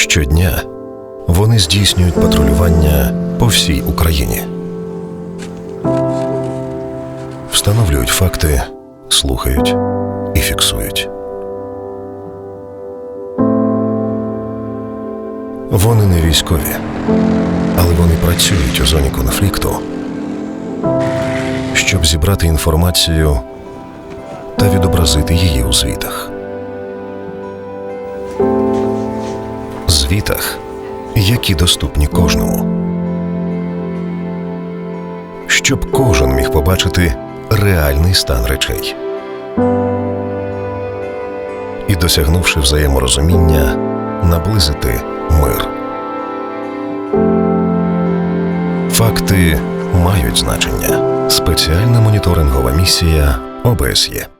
Щодня вони здійснюють патрулювання по всій Україні, встановлюють факти, слухають і фіксують. Вони не військові, але вони працюють у зоні конфлікту, щоб зібрати інформацію та відобразити її у звітах. Звітах, які доступні кожному. Щоб кожен міг побачити реальний стан речей. І, досягнувши взаєморозуміння, наблизити мир. Факти мають значення. Спеціальна моніторингова місія ОБСЄ.